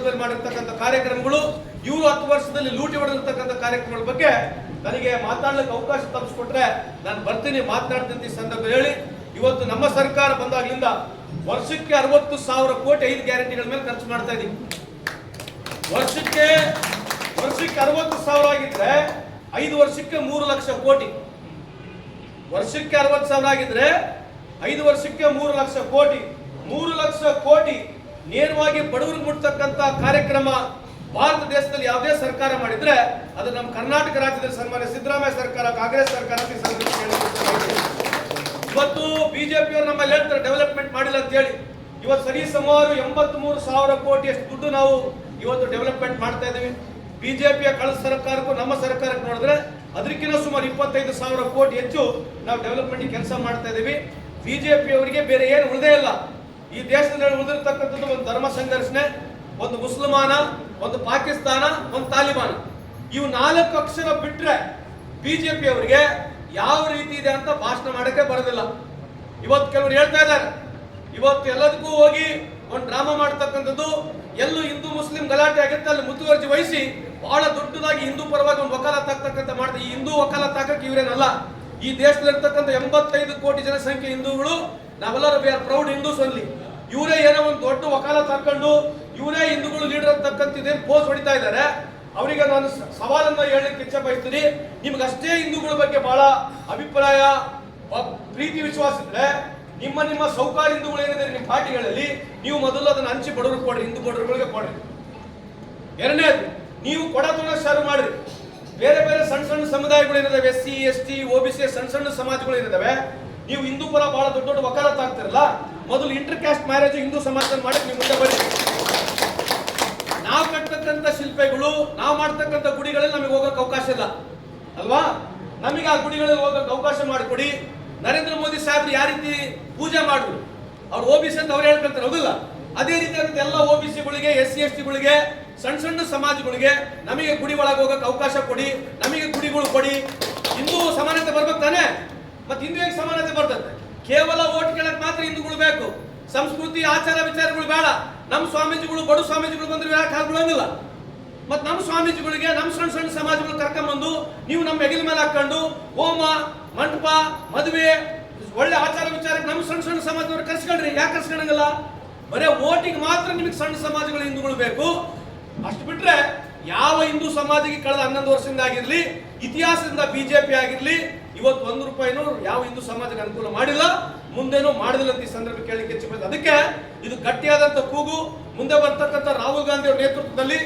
ಸಂದರ್ಭದಲ್ಲಿ ಮಾಡಿರ್ತಕ್ಕಂಥ ಕಾರ್ಯಕ್ರಮಗಳು, ಇವರು ಹತ್ತು ವರ್ಷದಲ್ಲಿ ಲೂಟಿ ಹೊಡೆದಿರ್ತಕ್ಕಂಥ ಕಾರ್ಯಕ್ರಮಗಳ ಬಗ್ಗೆ ನನಗೆ ಮಾತಾಡ್ಲಿಕ್ಕೆ ಅವಕಾಶ ತಪ್ಪಿಸ್ಕೊಟ್ರೆ ನಾನು ಬರ್ತೀನಿ, ಮಾತನಾಡ್ತೀನಿ ಈ ಸಂದರ್ಭ ಹೇಳಿ. ಇವತ್ತು ನಮ್ಮ ಸರ್ಕಾರ ಬಂದಾಗ್ಲಿಂದ ವರ್ಷಕ್ಕೆ ಅರವತ್ತು ಸಾವಿರ ಕೋಟಿ, ಐದು ಗ್ಯಾರಂಟಿಗಳ ಮೇಲೆ ಖರ್ಚು ಮಾಡ್ತಾ ಇದ್ದೀನಿ ವರ್ಷಕ್ಕೆ ವರ್ಷಕ್ಕೆ ಅರವತ್ತು ಸಾವಿರ ಆಗಿದ್ರೆ ಐದು ವರ್ಷಕ್ಕೆ ಮೂರು ಲಕ್ಷ ಕೋಟಿ. ವರ್ಷಕ್ಕೆ ಅರವತ್ತು ಸಾವಿರ ಆಗಿದ್ರೆ ಐದು ವರ್ಷಕ್ಕೆ ಮೂರು ಲಕ್ಷ ಕೋಟಿ. ಮೂರು ಲಕ್ಷ ಕೋಟಿ ನೇರವಾಗಿ ಬಡವರಿಗೆ ಮುಟ್ತಕ್ಕಂಥ ಕಾರ್ಯಕ್ರಮ ಭಾರತ ದೇಶದಲ್ಲಿ ಯಾವುದೇ ಸರ್ಕಾರ ಮಾಡಿದ್ರೆ ಅದು ನಮ್ಮ ಕರ್ನಾಟಕ ರಾಜ್ಯದಲ್ಲಿ ಸನ್ಮಾನ್ಯ ಸಿದ್ದರಾಮಯ್ಯ ಸರ್ಕಾರ, ಕಾಂಗ್ರೆಸ್ ಸರ್ಕಾರ ಇವತ್ತು ಬಿಜೆಪಿಯವರು ನಮ್ಮಲ್ಲಿ ಹೇಳ್ತಾರೆ ಡೆವಲಪ್ಮೆಂಟ್ ಮಾಡಿಲ್ಲ ಅಂತ ಹೇಳಿ ಇವತ್ತು ಸರಿ ಸುಮಾರು ಎಂಬತ್ತ್ ಮೂರು ಸಾವಿರ ಕೋಟಿಯಷ್ಟು ದುಡ್ಡು ನಾವು ಇವತ್ತು ಡೆವಲಪ್ಮೆಂಟ್ ಮಾಡ್ತಾ ಇದ್ದೀವಿ. ಬಿಜೆಪಿಯ ಕಳೆದ ಸರ್ಕಾರಕ್ಕೂ ನಮ್ಮ ಸರ್ಕಾರಕ್ಕೆ ನೋಡಿದ್ರೆ ಅದಕ್ಕಿಂತ ಸುಮಾರು ಇಪ್ಪತ್ತೈದು ಸಾವಿರ ಕೋಟಿ ಹೆಚ್ಚು ನಾವು ಡೆವಲಪ್ಮೆಂಟ್ ಕೆಲಸ ಮಾಡ್ತಾ ಇದ್ದೀವಿ. ಬಿಜೆಪಿ ಅವರಿಗೆ ಬೇರೆ ಏನು ಉಳಿದೇ ಇಲ್ಲ. ಈ ದೇಶದಲ್ಲಿ ಉಳಿದಿರ್ತಕ್ಕಂಥದ್ದು ಒಂದು ಧರ್ಮ ಸಂಘರ್ಷಣೆ, ಒಂದು ಮುಸಲ್ಮಾನ, ಒಂದು ಪಾಕಿಸ್ತಾನ, ಒಂದು ತಾಲಿಬಾನ್. ಇವು ನಾಲ್ಕು ಅಕ್ಷರ ಬಿಟ್ರೆ ಬಿಜೆಪಿ ಅವರಿಗೆ ಯಾವ ರೀತಿ ಇದೆ ಅಂತ ಭಾಷಣ ಮಾಡಕ್ಕೆ ಬರೋದಿಲ್ಲ. ಇವತ್ತು ಕೆಲವರು ಹೇಳ್ತಾ ಇದ್ದಾರೆ. ಇವತ್ತು ಎಲ್ಲದಕ್ಕೂ ಹೋಗಿ ಒಂದು ಡ್ರಾಮಾ ಮಾಡ್ತಕ್ಕಂಥದ್ದು, ಎಲ್ಲೂ ಹಿಂದೂ ಮುಸ್ಲಿಂ ಗಲಾಟೆ ಆಗುತ್ತೆ, ಅಲ್ಲಿ ಮುತುವರ್ಜಿ ವಹಿಸಿ ಬಹಳ ದೊಡ್ಡದಾಗಿ ಹಿಂದೂ ಪರವಾಗಿ ಒಂದು ವಕಾಲತ್ ಆಗ್ತಕ್ಕಂಥ ಮಾಡ್ತಾರೆ ಈ ಹಿಂದೂ ವಕಾಲತ್ ಹಾಕಕ್ಕೆ ಇವರೇನಲ್ಲ. ಈ ದೇಶದಲ್ಲಿರ್ತಕ್ಕಂಥ ಎಂಬತ್ತೈದು ಕೋಟಿ ಜನಸಂಖ್ಯೆ ಹಿಂದೂಗಳು, ನಾವೆಲ್ಲರೂ ವಿ ಆರ್ ಪ್ರೌಡ್ ಹಿಂದೂಸ್ ಅಲ್ಲಿ ಇವರೇ ಏನೋ ಒಂದು ದೊಡ್ಡ ವಕಾಲ ಹಾಕೊಂಡು ಇವರೇ ಹಿಂದೂಗಳು ಲೀಡರ್ ಅಂತಕ್ಕಂಥ ಪೋಸ್ ಹೊಡಿತಾ ಇದ್ದಾರೆ. ಅವರಿಗೆ ನಾನು ಸವಾಲನ್ನು ಹೇಳಲಿಕ್ಕೆ ಇಚ್ಛೆ ಬಯಸ್ತೀನಿ. ನಿಮ್ಗೆ ಅಷ್ಟೇ ಹಿಂದೂಗಳ ಬಗ್ಗೆ ಬಹಳ ಅಭಿಪ್ರಾಯ ಪ್ರೀತಿ ವಿಶ್ವಾಸ ಇದ್ರೆ ನಿಮ್ಮ ನಿಮ್ಮ ಸೌಕಾರ ಹಿಂದೂಗಳು ಏನಿದೆ ನಿಮ್ಮ ಪಾರ್ಟಿಗಳಲ್ಲಿ, ನೀವು ಮೊದಲು ಅದನ್ನ ಹಂಚಿ ಬಡವರು ಕೊಡ್ರಿ, ಹಿಂದೂ ಬಡವರುಗಳಿಗೆ ಕೊಡ್ರಿ. ಎರಡನೇದು, ನೀವು ಕೊಡತನ ಶುರು ಮಾಡ್ರಿ. ಬೇರೆ ಬೇರೆ ಸಣ್ಣ ಸಣ್ಣ ಸಮುದಾಯಗಳು ಏನಿದಾವೆ S C S T O B C ಸಣ್ಣ ಸಣ್ಣ ಸಮಾಜಗಳು ಏನಿದಾವೆ, ನೀವು ಹಿಂದೂ ಪರ ಬಹಳ ದೊಡ್ಡ ದೊಡ್ಡ ವಕಾಲತ್ ಆಗ್ತಿರಲ್ಲ ಮೊದಲು ಇಂಟರ್ ಕ್ಯಾಸ್ಟ್ ಮ್ಯಾರೇಜ್ ಹಿಂದೂ ಸಮಾಜದಲ್ಲಿ ಮಾಡಕ್ಕೆ ನೀವು ಮುಂದೆ ಬರ್ರಿ ನಾವು ಕಟ್ಟತಕ್ಕಂಥ ಶಿಲ್ಪಗಳು, ನಾವು ಮಾಡ್ತಕ್ಕಂಥ ಗುಡಿಗಳಲ್ಲಿ ನಮಗೆ ಹೋಗಕ್ಕೆ ಅವಕಾಶ ಇಲ್ಲ. ಅಲ್ವಾ? ನಮಗೆ ಆ ಗುಡಿಗಳಲ್ಲಿ ಹೋಗಕ್ಕೆ ಅವಕಾಶ ಮಾಡಿಕೊಡಿ. ನರೇಂದ್ರ ಮೋದಿ ಸಾಹೇಬ್ರು ಯಾವ ರೀತಿ ಪೂಜೆ ಮಾಡಿದ್ರು? ಅವ್ರು ಓ ಬಿ ಸಿ ಅಂತ ಅವ್ರು ಹೇಳ್ಕೊಂತಾರೆ, ಹೌದಿಲ್ಲ? ಅದೇ ರೀತಿಯಾದಂಥ ಎಲ್ಲ ಓ ಬಿ ಸಿಗಳಿಗೆ ಎಸ್ ಸಿ ಎಸ್ ಟಿಗಳಿಗೆ ಸಣ್ಣ ಸಣ್ಣ ಸಮಾಜಗಳಿಗೆ ನಮಗೆ ಗುಡಿ ಒಳಗೆ ಹೋಗಕ್ಕೆ ಅವಕಾಶ ಕೊಡಿ. ನಮಗೆ ಗುಡಿಗಳು ಕೊಡಿ. ಹಿಂದೂ ಸಮಾನತೆ ಬರ್ಬೇಕು ತಾನೆ? ಮತ್ತೆ ಹಿಂದೂ ಹೇಗೆ ಸಮಾನತೆ ಬರ್ತದೆ? ಕೇವಲ ಓಟ್ ಕೇಳಕ್ ಮಾತ್ರ ಹಿಂದೂಗಳು ಬೇಕು ಸಂಸ್ಕೃತಿ, ಆಚಾರ ವಿಚಾರಗಳು ಬೇಡ. ನಮ್ಮ ಸ್ವಾಮೀಜಿಗಳು, ಬಡ ಸ್ವಾಮೀಜಿಗಳು ಬಂದ್ರೆ ಯಾಕೆ ಹಾಕೊಳ್ಳಂಗಿಲ್ಲ ಮತ್ತೆ ನಮ್ಮ ಸ್ವಾಮೀಜಿಗಳಿಗೆ ನಮ್ಮ ಸಣ್ಣ ಸಣ್ಣ ಸಮಾಜಗಳು ಕರ್ಕೊಂಬಂದು ನೀವು ನಮ್ಮ ಹೆಗಲ ಮೇಲೆ ಹಾಕೊಂಡು ಹೋಮ, ಮಂಟಪ, ಮದುವೆ, ಒಳ್ಳೆ ಆಚಾರ ವಿಚಾರಕ್ಕೆ ನಮ್ಮ ಸಣ್ಣ ಸಣ್ಣ ಸಮಾಜದವ್ರು ಕರ್ಸ್ಕೊಂಡ್ರಿ. ಯಾಕೆ ಕರ್ಸ್ಕೊಳಂಗಿಲ್ಲ ಬರೇ ಓಟಿಗೆ ಮಾತ್ರ ನಿಮಗೆ ಸಣ್ಣ ಸಮಾಜಗಳು ಹಿಂದೂಗಳು ಬೇಕು. ಅಷ್ಟು ಬಿಟ್ರೆ ಯಾವ ಹಿಂದೂ ಸಮಾಜಕ್ಕೆ ಕಳೆದ ಹನ್ನೊಂದು ವರ್ಷದಿಂದ ಆಗಿರ್ಲಿ ಇತಿಹಾಸದಿಂದ ಬಿಜೆಪಿ ಆಗಿರಲಿ, ಇವತ್ತು ಒಂದು ರೂಪಾಯಿನೂ ಯಾವ ಹಿಂದೂ ಸಮಾಜಕ್ಕೆ ಅನುಕೂಲ ಮಾಡಿಲ್ಲ. ಮುಂದೇನೂ ಮಾಡಿದಿಲ್ಲ ಅಂತ ಈ ಸಂದರ್ಭ ಕೇಳಲಿಕ್ಕೆ ಹೆಚ್ಚು ಅದಕ್ಕೆ ಇದು ಗಟ್ಟಿಯಾದಂತ ಕೂಗು. ಮುಂದೆ ಬರ್ತಕ್ಕಂಥ ರಾಹುಲ್ ಗಾಂಧಿ ಅವರ ನೇತೃತ್ವದಲ್ಲಿ